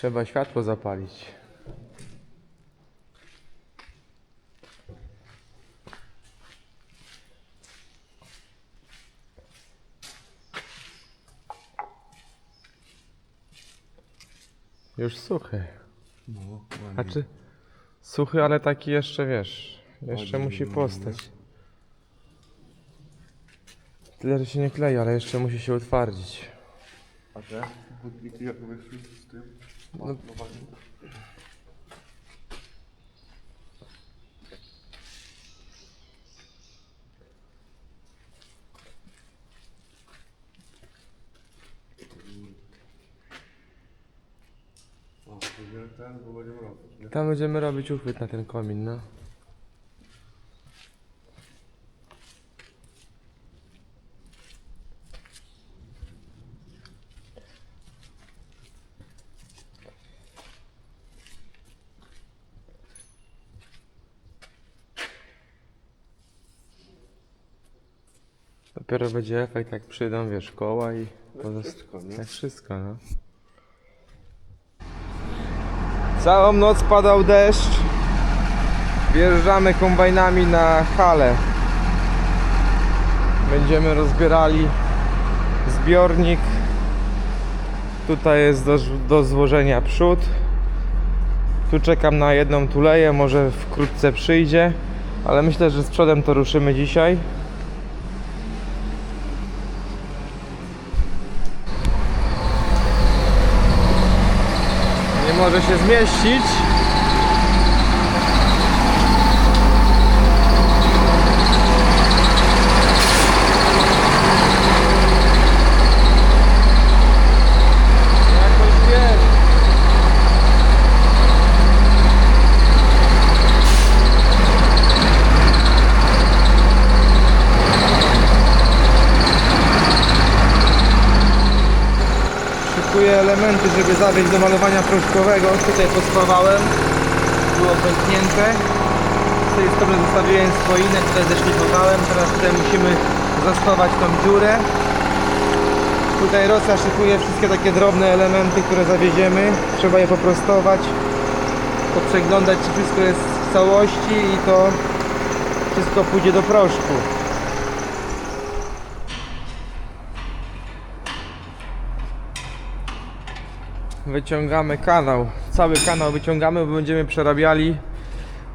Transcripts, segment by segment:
Trzeba światło zapalić. Już suchy. No, Znaczy, suchy, ale taki jeszcze wiesz. Jeszcze Ładnie musi postać. Tyle, że się nie klei, ale jeszcze musi się utwardzić. A te budniki jak wyszły z tym? No. malowaniem? O, będziemy ten, bo będziemy robić, nie? Tam będziemy robić uchwyt na ten komin, no. Dopiero będzie efekt, jak przyjdą, wiesz, koła i... pozost- Wszystko, nie? Jak wszystko, no. Całą noc padał deszcz. Wjeżdżamy kombajnami na halę. Będziemy rozbierali zbiornik. Tutaj jest do, do złożenia przód. Tu czekam na jedną tuleję, może wkrótce przyjdzie. Ale myślę, że z przodem to ruszymy dzisiaj. Może się zmieścić. Jakoś wiesz. Szykuję elementy, żeby zawieźć do malowania proszkowego. Tutaj pospawałem. Było pęknięte. Z tej strony zostawiłem swoinę, tutaj zeszlifowałem. Teraz tutaj musimy zaspawać tą dziurę. Tutaj Rosa szykuje wszystkie takie drobne elementy, które zawieziemy. Trzeba je poprostować, poprzeglądać, czy wszystko jest w całości i to wszystko pójdzie do proszku. Wyciągamy kanał. Cały kanał wyciągamy, bo będziemy przerabiali.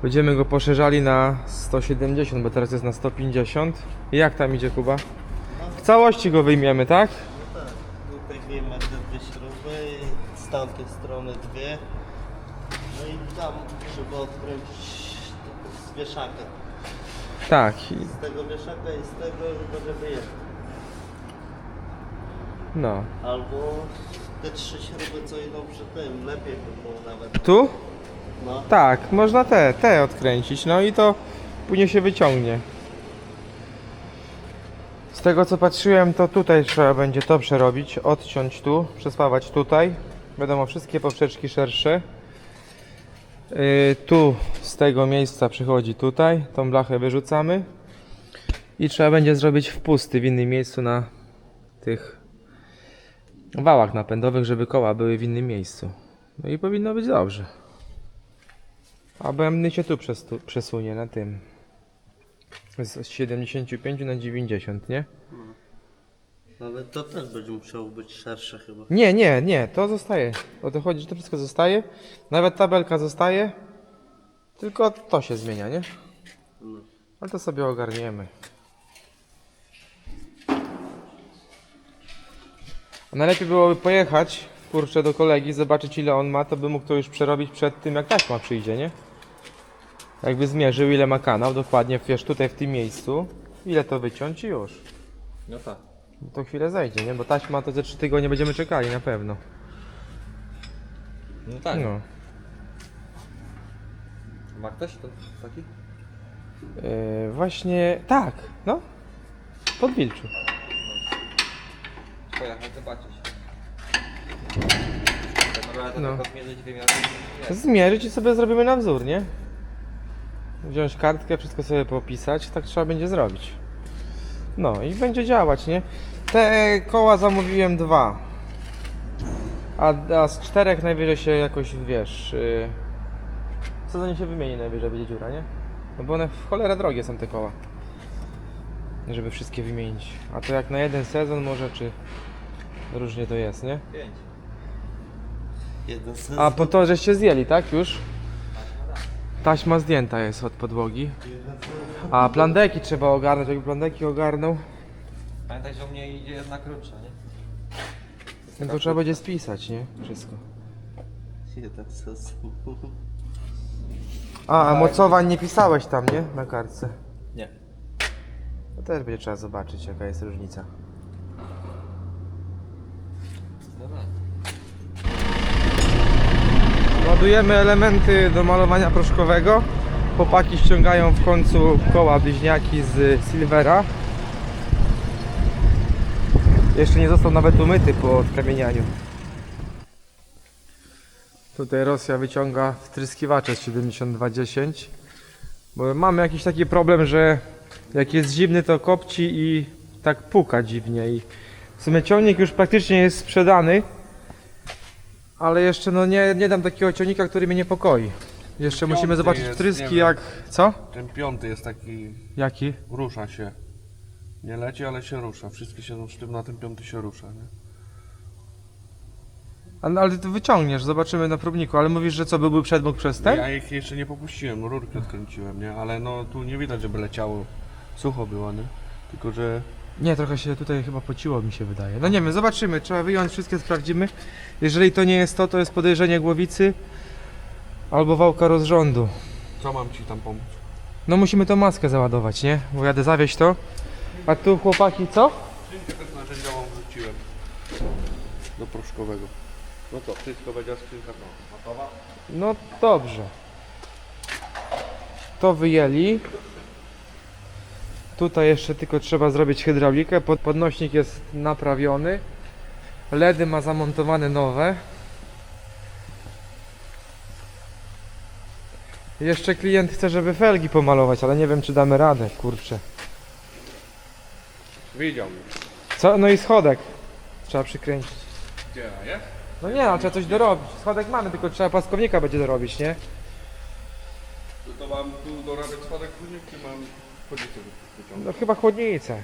Będziemy go poszerzali na 170, bo teraz jest na 150. I jak tam idzie Kuba? W całości go wyjmiemy, tak? Tak, tutaj wiemy te dwie śruby, i z tamtej strony dwie. No i tam trzeba odkręcić z wieszaka. Tak. i- Z tego wieszaka i z tego tylko żeby je. No. Albo te trzy śruby co idą przy tym, lepiej by było nawet. Tu? No, Tak, można te, te odkręcić, no i to później się wyciągnie. Z tego co patrzyłem, to tutaj trzeba będzie to przerobić, odciąć tu, przespawać tutaj. Wiadomo, wszystkie poprzeczki szersze. Yy, tu z tego miejsca przychodzi tutaj, tą blachę wyrzucamy. I trzeba będzie zrobić wpusty w innym miejscu na tych wałach napędowych, żeby koła były w innym miejscu. No i powinno być dobrze. A bębny się tu przesunie na tym. Z 75 na 90, nie? ale to też będzie musiało być szersze chyba. Nie, nie, nie, to zostaje. O to chodzi, że to wszystko zostaje. Nawet tabelka zostaje. Tylko to się zmienia, nie? No. Ale to sobie ogarniemy. Najlepiej byłoby pojechać, kurczę, do kolegi, zobaczyć ile on ma, to by mógł to już przerobić przed tym, jak taśma przyjdzie, nie? Jakby zmierzył, ile ma kanał, dokładnie, wiesz, tutaj w tym miejscu, ile to wyciąć i już. No tak. No To chwilę zajdzie, nie? Bo taśma to ze 3 tygodnie będziemy czekali na pewno. No tak. No. Ma ktoś to taki? Yy, właśnie, tak, no. Pod Wilczu. Pojechać zobaczyć. Tak naprawdę No. tylko zmierzyć wymiary. Zmierzyć i sobie zrobimy na wzór, nie? Wziąć kartkę, wszystko sobie popisać, tak trzeba będzie zrobić. No i będzie działać, nie? Te koła zamówiłem dwa. A, a z czterech najwyżej się jakoś, wiesz... Yy, w sezonie się wymieni najwyżej, będzie dziura, nie? No bo one w cholerę drogie są te koła. Żeby wszystkie wymienić. A to jak na jeden sezon może, czy... Różnie to jest, nie? Pięć. Jeden. A po to, żeście zjęli, tak? Już? Taśma zdjęta jest od podłogi. A plandeki trzeba ogarnąć, jakby plandeki ogarnął, Pamiętaj, że u mnie idzie jedna krótsza, nie? no to trzeba będzie spisać, nie? Wszystko. Jeden. A, a mocowań nie pisałeś tam, nie? Na kartce. Nie. To też będzie trzeba zobaczyć, jaka jest różnica. Ładujemy elementy do malowania proszkowego. Chłopaki ściągają w końcu koła bliźniaki z Silvera. Jeszcze nie został nawet umyty po odkamienianiu. Tutaj Rosja wyciąga wtryskiwacze z 7210. Bo mamy jakiś taki problem, że jak jest zimny to kopci i tak puka dziwnie. I w sumie ciągnik już praktycznie jest sprzedany. Ale jeszcze no nie, nie dam takiego ciągnika, który mnie niepokoi. Jeszcze musimy Piąty zobaczyć jest, wtryski wiem. jak... Co? Ten piąty jest taki, Jaki? rusza się. Nie leci, ale się rusza. Wszystkie siedzą sztywno, a ten piąty się rusza, nie? Ale, ale ty wyciągniesz, zobaczymy na próbniku. Ale mówisz, że co, byłby przedmóg przez ten? Ja ich jeszcze nie popuściłem, no rurki odkręciłem, nie? Ale no tu nie widać, żeby leciało. Sucho było, nie? Tylko, że Nie, trochę się tutaj chyba pociło mi się wydaje. No nie wiem, zobaczymy, trzeba wyjąć wszystkie, sprawdzimy. Jeżeli to nie jest to, to jest podejrzenie głowicy albo wałka rozrządu. co mam ci tam pomóc? No musimy tą maskę załadować, nie? Bo jadę zawieźć to. A tu chłopaki co? Skrzynkę też narzędziową wrzuciłem. Do proszkowego. No to, wszystko będzie skrzynka to. Gotowa? No dobrze. To wyjęli. Tutaj jeszcze tylko trzeba zrobić hydraulikę. Pod- Podnośnik jest naprawiony. LEDy ma zamontowane nowe. Jeszcze klient chce, żeby felgi pomalować, ale nie wiem czy damy radę, kurczę. Widział mnie. Co? No i schodek. Trzeba przykręcić. Gdzie jest? No nie, no trzeba coś dorobić. Schodek mamy, tylko trzeba płaskownika będzie dorobić, nie? To, to mam tu dorabiać spadek później, czy mam wyciągnąć? No chyba chłodnicę.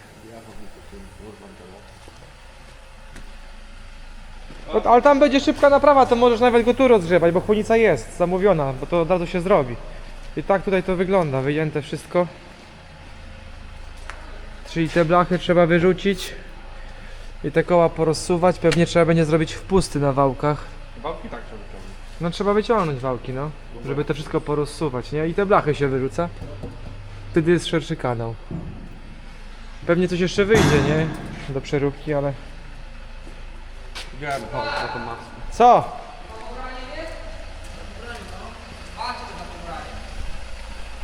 No, ale tam będzie szybka naprawa, to możesz nawet go tu rozgrzewać, bo chłodnica jest zamówiona, bo to od razu się zrobi. I tak tutaj to wygląda, wyjęte wszystko. Czyli te blachy trzeba wyrzucić i te koła porozsuwać. Pewnie trzeba będzie zrobić wpusty na wałkach. Bałki tak trzeba wyciągnąć. No trzeba wyciągnąć wałki, no, żeby to wszystko porozsuwać, nie? I te blachy się wyrzuca. Wtedy jest szerszy kanał. Pewnie coś jeszcze wyjdzie, nie? Do przeróbki, ale... Widziałem, na tą maskę. Co?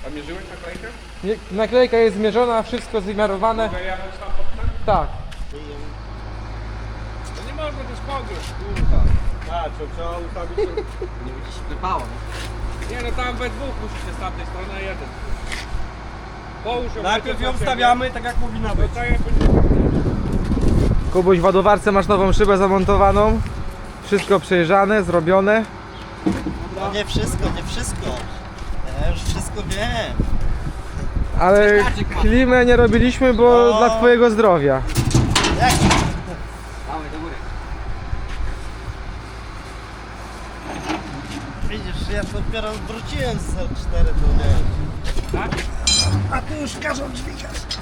A mierzyłeś naklejkę? Nie, naklejka jest zmierzona, wszystko zmiarowane. Mogę jechać tam pod ten? Tak. To nie można, jest podróż, kurwa. A, to trzeba ustawić... Nie będzie się nie? Nie no tam we dwóch musicie z tamtej strony, a jeden. Połóż ją. Najpierw ją wstawiamy tak jak powinna być. Jakoś... Kubuś w ładowarce masz nową szybę zamontowaną. Wszystko przejrzane, zrobione. No nie wszystko, nie wszystko. Ja już wszystko wiem. Ale klimę nie robiliśmy, bo No. dla twojego zdrowia. Jak? Dawaj do góry. Widzisz, ja dopiero wróciłem z 4 to nie. A tu już każą dźwigać.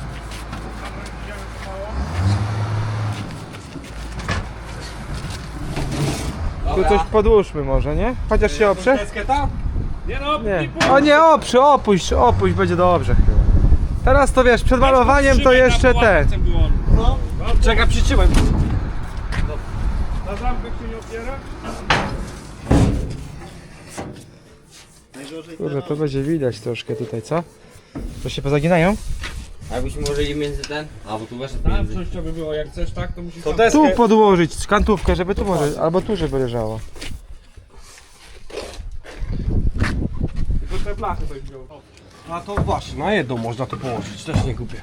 Tu coś podłóżmy może, nie? Chociaż się oprze? Nie no, Nie. O nie, oprze, opuść, opuść, będzie dobrze chyba. Teraz to wiesz, przed malowaniem to jeszcze te. No, Czekaj, przyczyłem. Na zamkach się nie otwiera? najgorzej Kurde, to będzie widać troszkę tutaj, co? To się pozaginają? A jakbyśmy ułożyli między ten? A, bo tu weszedł Tam między. coś to by było, jak chcesz tak, to musisz To tam... deskę. Tu podłożyć kantówkę, żeby tu może, albo tu żeby leżało. Tylko te blachy coś wziął. A to właśnie, na jedną można to położyć, też nie kupię.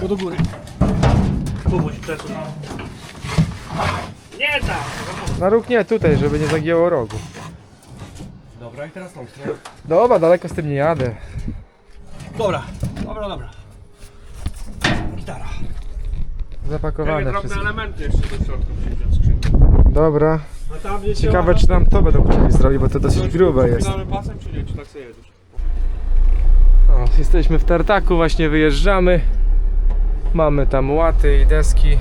Tu do góry. Kubuś przesuń. Nie! Nie da! Na róg nie, tutaj, żeby nie zagięło rogu. Dobra, i teraz tą stronę. Dobra, daleko z tym nie jadę. Dobra, dobra, dobra. Gitara. Zapakowane drobne wszystko. elementy jeszcze do środka przyjdzie skrzynkę. Dobra. A tam Ciekawe czy nam to będą chcieli zrobić, bo to dosyć grube jest. Pasem czy nie? Czy tak sobie jedziesz? O, jesteśmy w tartaku, właśnie wyjeżdżamy. Mamy tam łaty i deski.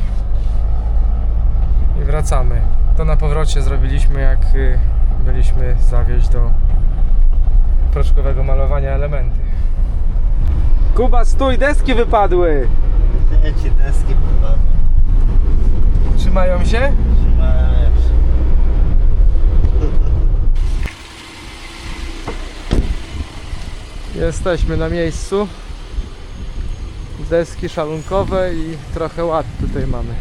I wracamy. To na powrocie zrobiliśmy jak y, byliśmy zawieźć do proszkowego malowania elementy. Kuba, stój, deski wypadły! Nie ci deski popadły. Trzymają się? Trzymają się. Jesteśmy na miejscu. Deski szalunkowe i trochę ład tutaj mamy.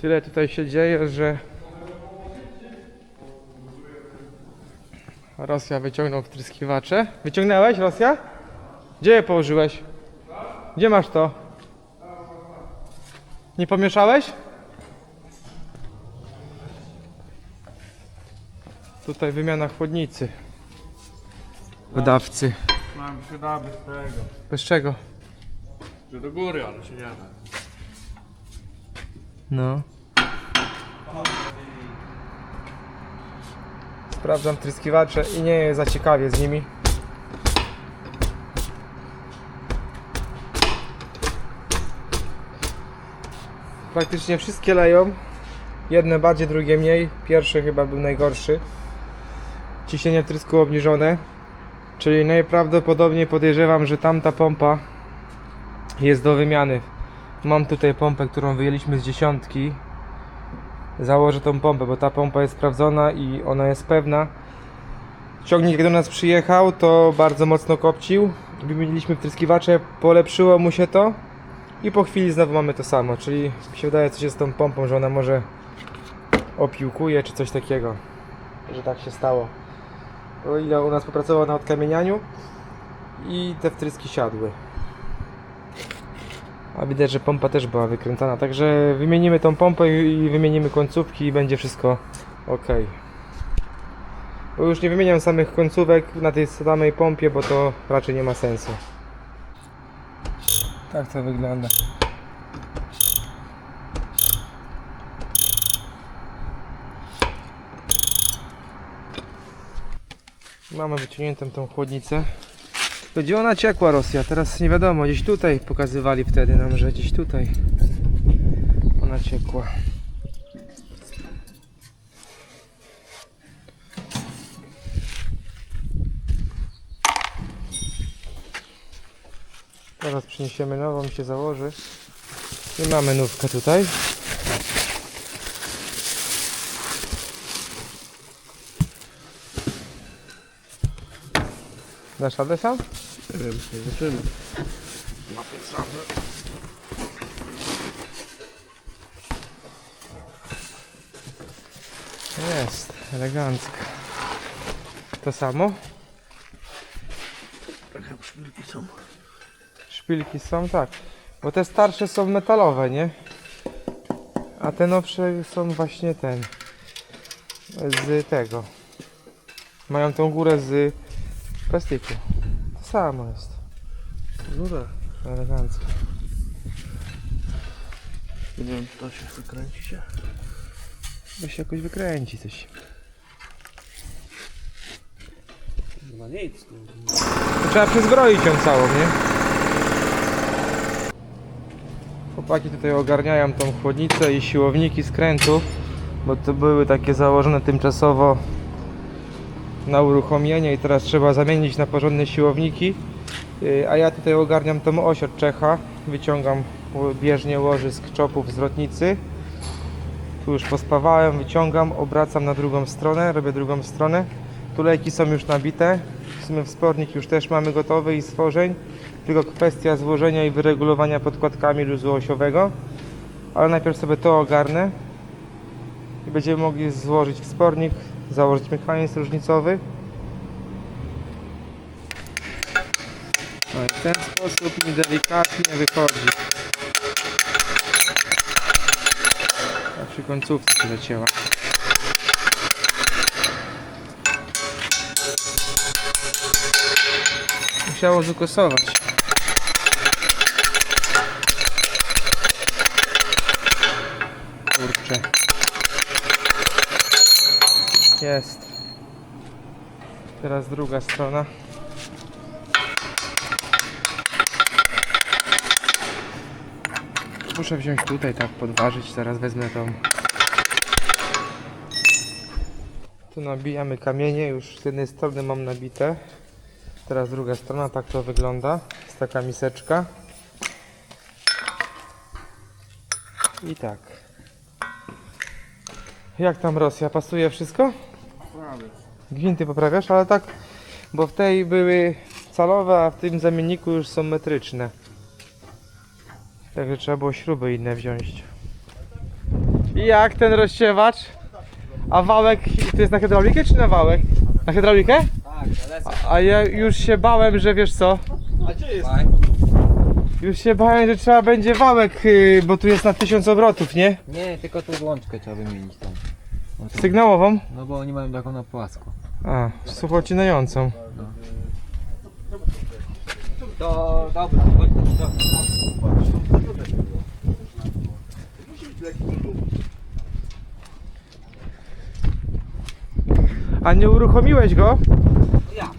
Tyle tutaj się dzieje, że Rosja wyciągnął wtryskiwacze. Wyciągnęłeś Rosja? Gdzie je położyłeś? Gdzie masz to? Nie pomieszałeś? Tutaj wymiana chłodnicy. Wydawcy. Mam się da bez tego. Bez czego? Że do góry, ale się nie da. No. Sprawdzam tryskiwacze i nie jest za ciekawie z nimi. Praktycznie wszystkie leją. Jedne bardziej, drugie mniej. Pierwszy chyba był najgorszy. Ciśnienie trysku obniżone. Czyli najprawdopodobniej podejrzewam, że tamta pompa jest do wymiany. Mam tutaj pompę, którą wyjęliśmy z dziesiątki. Założę tą pompę, bo ta pompa jest sprawdzona i ona jest pewna. Ciągnik jak do nas przyjechał, to bardzo mocno kopcił. Wymieniliśmy wtryskiwacze, polepszyło mu się to. I po chwili znowu mamy to samo, czyli mi się wydaje coś jest z tą pompą, że ona może opiłkuje czy coś takiego. Że tak się stało. O ile u nas popracował na odkamienianiu i te wtryski siadły. A widać, że pompa też była wykręcana, także wymienimy tą pompę i wymienimy końcówki i będzie wszystko ok. Bo już nie wymieniam samych końcówek na tej samej pompie, bo to raczej nie ma sensu. Tak to wygląda. Mamy wyciągniętą tą chłodnicę. To gdzie ona ciekła Rosja? Teraz nie wiadomo, gdzieś tutaj pokazywali wtedy nam, że gdzieś tutaj ona ciekła. Teraz przyniesiemy nową, się założy. I mamy nówkę tutaj. Dasz radę sam? Nie wiem, nie zobaczymy. Jest, elegancka. To samo? Trochę szpilki są. Szpilki są, tak. Bo te starsze są metalowe, nie? A te nowsze są właśnie ten. Z tego. Mają tą górę z plastiku. To samo jest. No tak. Elegancko. Nie wiem, czy to się wykręci się. Bo się jakoś wykręci coś. No nic. To trzeba przezbroić ją całą, nie? Chłopaki tutaj ogarniają tą chłodnicę i siłowniki skrętów, bo to były takie założone tymczasowo na uruchomienie i teraz trzeba zamienić na porządne siłowniki. Yy, A ja tutaj ogarniam tą oś od Czecha, wyciągam bieżnie łożysk czopów z lotnicy. Tu już pospawałem, wyciągam, obracam na drugą stronę, robię drugą stronę. Tulejki są już nabite. W sumie wspornik już też mamy gotowy i stworzeń. Tylko kwestia złożenia i wyregulowania podkładkami luzu osiowego. Ale najpierw sobie to ogarnę. I będziemy mogli złożyć wspornik, założyć mechanizm różnicowy. No i w ten sposób mi delikatnie wychodzi. A przy końcówce się zacięła. Musiało zukosować. Kurczę. Jest. Teraz druga strona. Muszę wziąć tutaj, tak podważyć. Zaraz wezmę tą. Tu nabijamy kamienie. Już z jednej strony mam nabite. Teraz druga strona, tak to wygląda. Jest taka miseczka. I tak. Jak tam Rosja? Pasuje wszystko? Gwinty poprawiasz, ale tak, bo w tej były calowe, a w tym zamienniku już są metryczne. Także trzeba było śruby inne wziąć. I jak ten rozsiewacz? A wałek, to jest na hydraulikę czy na wałek? Na hydraulikę? Tak, a ja już się bałem, że wiesz co? A gdzie jest? Już się bałem, że trzeba będzie wałek, yy, bo tu jest na 1000 obrotów, nie? Nie, tylko tą łączkę trzeba wymienić tam. No, to, Sygnałową? no bo oni mają taką na płasko. A, suchocinającą. To dobra, chodź to. A nie uruchomiłeś go? Ja.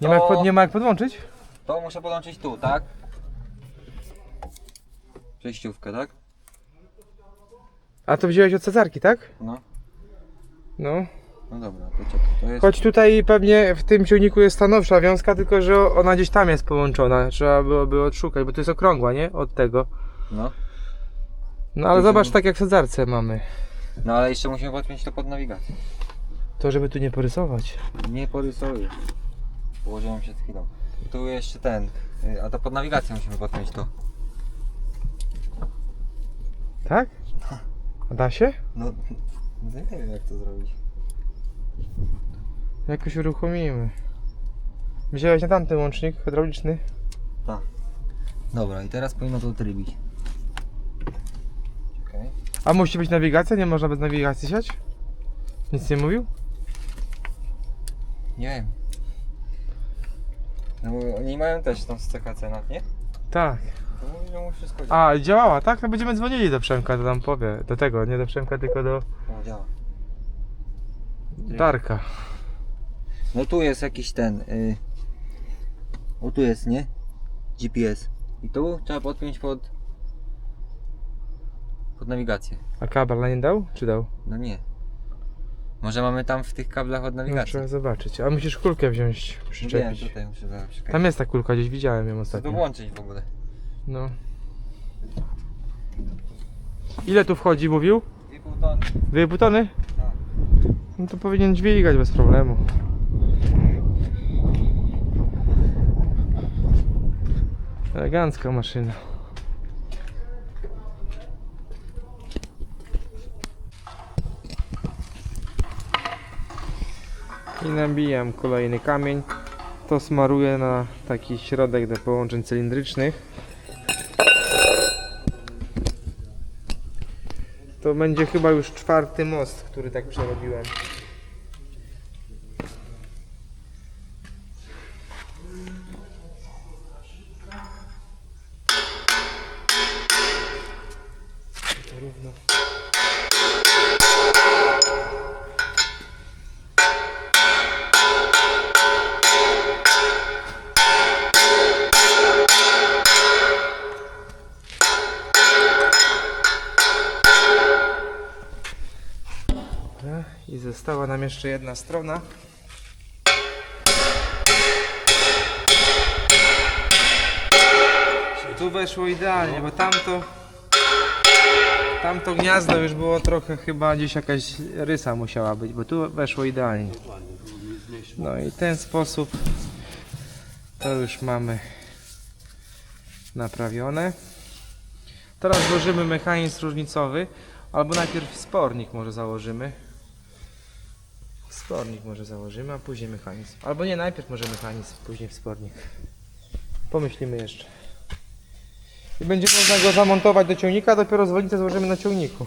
Nie ma, jak pod, nie ma jak podłączyć? To muszę podłączyć tu, tak? Przejściówkę, tak? A to wziąłeś od Cezarki, tak? No. No. No dobra, to czekaj, to jest... Choć tutaj pewnie w tym ciągniku jest stanowsza wiązka, tylko że ona gdzieś tam jest połączona. Trzeba byłoby odszukać, bo to jest okrągła, nie? Od tego. No. No ale Tu zobacz, się- tak jak w Cezarce mamy. No ale jeszcze musimy podpiąć to pod nawigację. To żeby tu nie porysować. Nie porysuję. Położyłem przed chwilą. Tu jeszcze ten, y, a to pod nawigację musimy podpiąć to. Tak? A da się? No, nie wiem jak to zrobić. Jakoś uruchomimy. Wziąłeś na tamten łącznik hydrauliczny? Dobra, i teraz powinno to trybić. Czekaj. A musi być nawigacja? Nie można bez nawigacji siać? Nic nie mówił? Nie wiem. No bo oni mają też tą z CKC, nie? Tak. To mówi, że mu wszystko działa. A, działała, tak? No będziemy dzwonili do Przemka, to tam powie. Do tego, nie do Przemka, tylko do No działa. Darka. No tu jest jakiś ten. Y... O tu jest, nie? GPS. I tu trzeba podpiąć pod. pod nawigację. A kabel na nie dał? Czy dał? No nie. Może mamy tam w tych kablach od No, nawigacji. trzeba zobaczyć. A musisz kulkę wziąć, No wiem, przyczepić. tutaj muszę zaraz Tam jest ta kulka, gdzieś widziałem ją Chcę to ostatnio. włączyć w ogóle. No. Ile tu wchodzi, mówił? I pół tony. Dwie butony? Tak. No to powinien dźwigać bez problemu. Elegancka maszyna. I nabijam kolejny kamień. To smaruję na taki środek do połączeń cylindrycznych. To będzie chyba już czwarty most, który tak przerobiłem. Została nam jeszcze jedna strona. Tu weszło idealnie, bo tamto tamto gniazdo już było trochę chyba gdzieś jakaś rysa musiała być, bo tu weszło idealnie. No i ten sposób to już mamy naprawione. Teraz włożymy mechanizm różnicowy, albo najpierw spornik może założymy. Spornik może założymy, a później mechanizm. Albo nie, najpierw może mechanizm, później wspornik. Pomyślimy jeszcze. I będzie można go zamontować do ciągnika, a dopiero zwolnicę złożymy na ciągniku.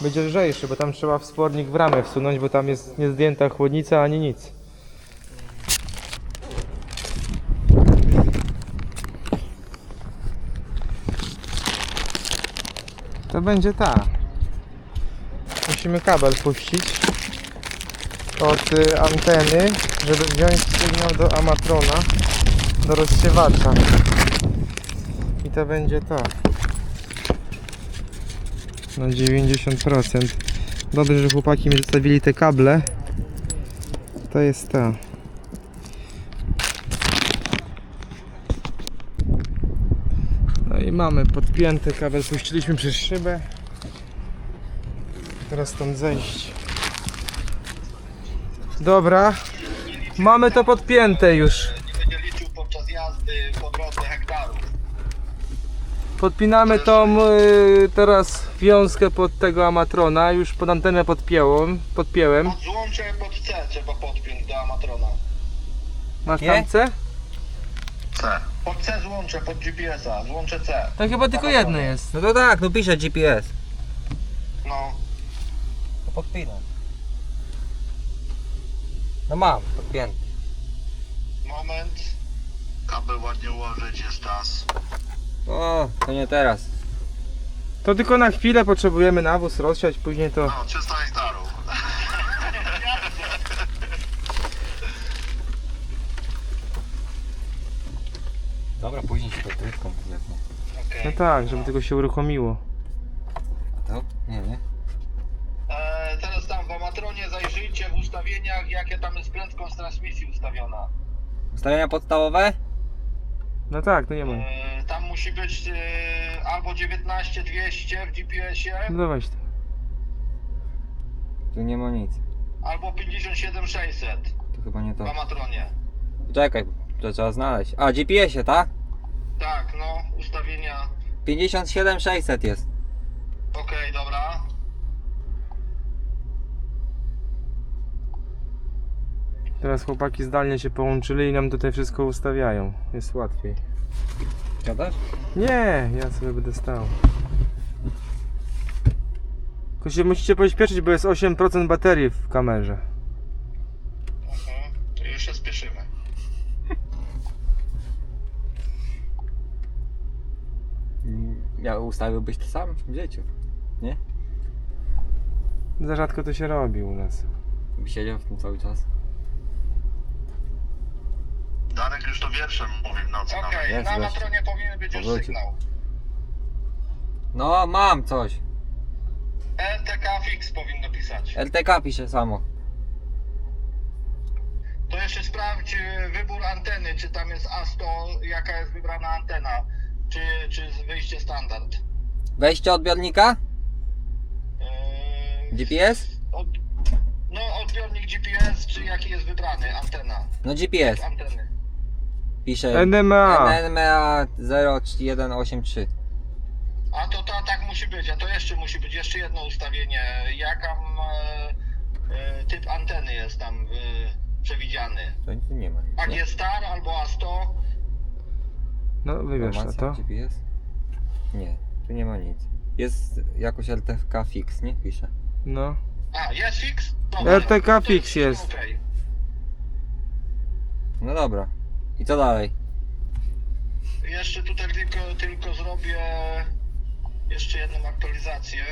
Będzie lżejszy, bo tam trzeba wspornik w ramę wsunąć, bo tam jest niezdjęta chłodnica ani nic. To będzie ta. Musimy kabel puścić od y, anteny, żeby wziąć sygnał do Amatrona, do rozsiewacza. I to będzie to. Na 90%. Dobrze, że chłopaki mi zostawili te kable. To jest to. No i mamy podpięty kabel, puściliśmy przez szybę. Teraz stąd zejść. Dobra. Mamy to podpięte już. nie będzie liczył podczas jazdy powrotnych hektarów. Podpinamy tą y, teraz wiązkę pod tego Amatrona. Już pod antenę podpięłem. podpięłem. Pod złącze pod C trzeba podpiąć do Amatrona. Masz Nie? tam C? C. Pod C złącze, pod GPS-a, złącze C. To chyba tylko jedno jest. No to tak, no pisze GPS. No. To podpinam. No mam, podpięty. Moment. Kabel ładnie ułożyć, jest czas. O, to nie teraz. To tylko na chwilę potrzebujemy nawóz rozsiać, później to... No, 300 hektarów. Dobra, później się dotrywką wlepnę. Okej. No tak, żeby tylko się uruchomiło. To? Nie, nie. E, teraz tam w Amatronie zajrzyjcie w ustawieniach, jakie tam jest prędkość transmisji ustawiona. Ustawienia podstawowe? No tak, no nie ma. E, tam musi być e, albo 19200 w GPS-ie, No dawaj. Tu nie ma nic. albo 57600 To chyba nie w to. Amatronie. Czekaj, to trzeba znaleźć. A, GPS-ie, tak? Tak, no, ustawienia. 57600 jest. Okej, dobra. Teraz chłopaki zdalnie się połączyli i nam tutaj wszystko ustawiają. Jest łatwiej. Gadasz? Nie, ja sobie będę stał. Tylko się musicie pośpieszyć, bo jest 8% baterii w kamerze. Mhm. To już się spieszymy. Ja ustawiłbyś to sam w życiu. Za rzadko to się robi u nas. By siedział w tym cały czas. Darek już to wierszem mówi w nocy. Okej, Jest, na jest. Amatronie powinien być już Powrócił. sygnał. No, mam coś. LTK fix powinno pisać. LTK pisze samo. To jeszcze sprawdź y, wybór anteny, czy tam jest A100, jaka jest wybrana antena, czy, czy z wyjście standard. Wejście odbiornika? Yy, GPS? Od, no, odbiornik GPS, czy jaki jest wybrany, antena, No GPS. anteny. Pisze NMA. NMA 0183. A to, to tak musi być, a to jeszcze musi być jeszcze jedno ustawienie. Jaka e, e, typ anteny jest tam e, przewidziany? To tu nie ma. nic, nie? AG Star albo A100? No wybierz to. Informacja to. GPS? Nie, tu nie ma nic. Jest jakoś LTK fix, nie? Pisze. No. A, jest fix? RTK to fix jest. okej. No dobra. I co dalej? Jeszcze tutaj tylko, tylko zrobię jeszcze jedną aktualizację.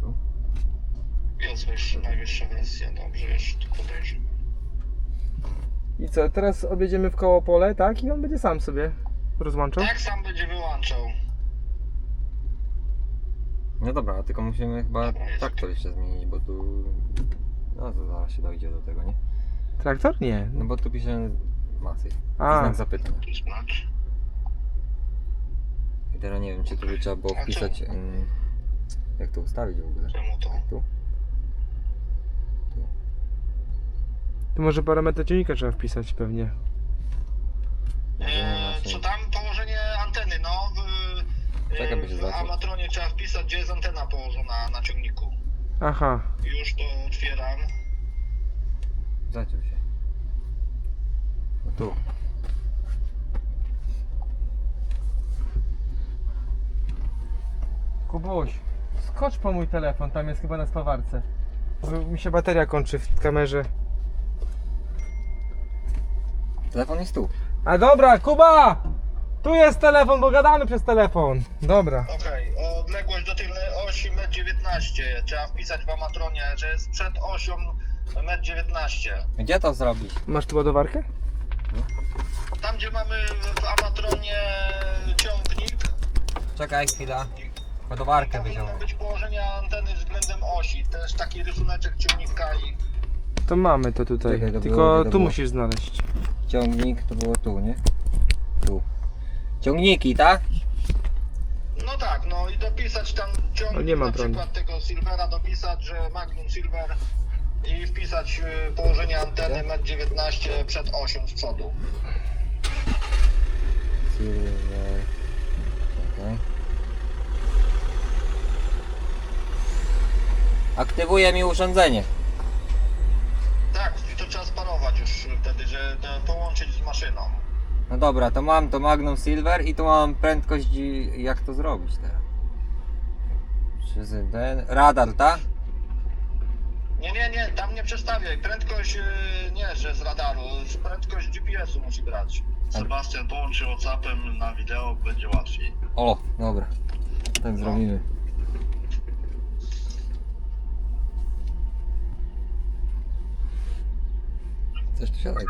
Tu? Jest wyższa, najwyższa wersja, dobrze, jeszcze tu podejrzę. I co, teraz objedziemy w koło pole, tak? I on będzie sam sobie rozłączał? Tak sam będzie wyłączał. No dobra, tylko musimy chyba traktor jeszcze zmienić, bo tu... No to zaraz się dojdzie do tego, nie? Traktor? Nie. No bo tu pisze masy. A. Znak zapytania. I teraz nie wiem, czy tu by trzeba było wpisać... ym, jak to ustawić w ogóle? Czemu to? Tu? Tu może parametry ciągnika trzeba wpisać pewnie. Eee, co tam? By się w zaczął. Amatronie trzeba wpisać, gdzie jest antena położona na ciągniku. Aha. Już to otwieram. Zaciął się. Tu. Kubuś, skocz po mój telefon, tam jest chyba na spawarce. Bo Mi się bateria kończy w kamerze. Telefon jest tu. A dobra, Kuba! Tu jest telefon, bo gadamy przez telefon. Dobra. Okej, odległość do tylnej osi 1,19 m. Trzeba wpisać w Amatronie, że jest przed osią 1,19 m. Gdzie to zrobić? Masz tu ładowarkę? Tam gdzie mamy w Amatronie ciągnik, Czekaj chwila. Ładowarkę powinno wyziąłem. być położenie anteny względem osi. Też taki rysuneczek ciągnika i To mamy to tutaj. Czekaj, to Tylko było, to tu było. musisz znaleźć. Ciągnik to było tu, nie? Ciągniki, tak? No tak, no i dopisać tam Ale ciągnik, nie ma na prądu. przykład tego Silvera dopisać, że Magnum Silver i wpisać y, położenie anteny 1,19 m przed osią z przodu. Silver. Czekaj. Aktywuje mi urządzenie. Tak, i to trzeba sparować już wtedy, że to połączyć z maszyną. No dobra, to mam to Magnum Silver i tu mam prędkość jak to zrobić teraz. Przez ten radar, tak? Nie, nie, nie, tam nie przestawiaj. Prędkość y, nie, że z radaru, z prędkość GPS-u musi brać. Sebastian połączy WhatsAppem na wideo, będzie łatwiej. O, dobra. Tak zrobimy. Coś tu siadaj.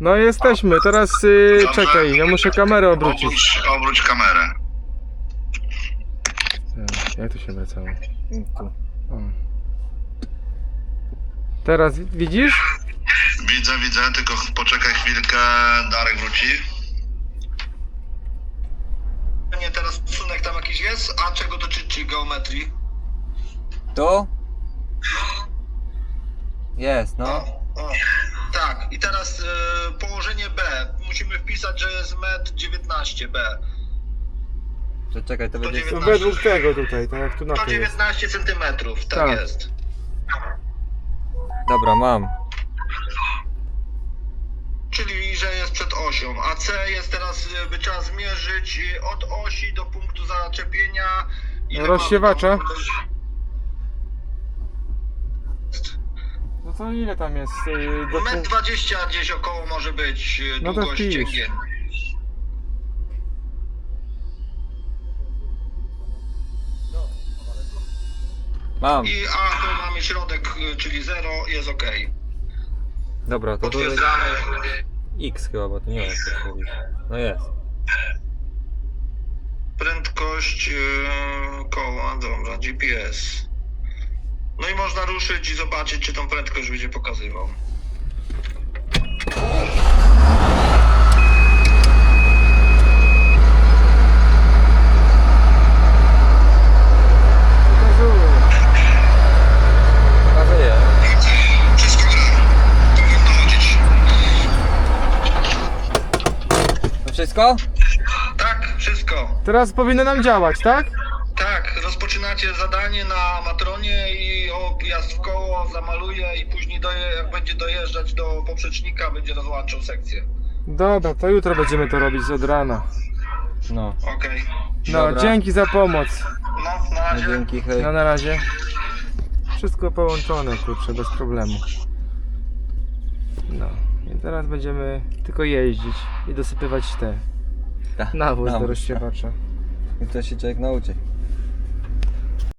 No jesteśmy, teraz y, Dobrze. czekaj, ja muszę kamerę obrócić. Obróć, obróć kamerę. Tak, Jak to się wracało? Tu. O. Teraz wi- widzisz? Widzę, widzę, tylko poczekaj chwilkę, Darek wróci. Nie, teraz stosunek tam jakiś jest, a czego dotyczy geometrii? Tu? Jest, no. O. Tak, i teraz y, położenie B. Musimy wpisać, że jest metr 19B. To czekaj, to będzie... 19. według tego tutaj, tak jak tu na To to jest. 19 centymetrów, tak, Tak. jest. Dobra, mam. Czyli, że jest przed osią, a C jest teraz, y, by trzeba zmierzyć y, od osi do punktu zaczepienia. Ile Rozsiewacza? mamy tam? No to ile tam jest? y, do Metr pół- 20 gdzieś około może być y, No to długość wpisz. cięgien. Mam. I A to mamy środek, y, czyli 0, jest ok. Dobra, to tutaj... Potwierdzamy. X chyba, bo to nie jest. No jest. Prędkość yy, koła, dobra, GPS. No i można ruszyć i zobaczyć, czy tą prędkość będzie pokazywał. Pokazuje. Pokazuje. Wszystko gra. Powinno chodzić. To wszystko? Tak, wszystko. Teraz powinno nam działać, tak? Tak, rozpoczynacie zadanie na matronie i objazd w koło zamaluje i później doje, jak będzie dojeżdżać do poprzecznika, będzie rozłączał sekcję. Dobra, to jutro będziemy to robić od rana. No. Okej. No, Dobra. dzięki za pomoc. No, na No razie. dzięki, hej. No na razie. Wszystko połączone, kurczę, bez problemu. No, i teraz będziemy tylko jeździć i dosypywać te Ta, nawóz do rozsiewacza. I to się człowiek nauczy.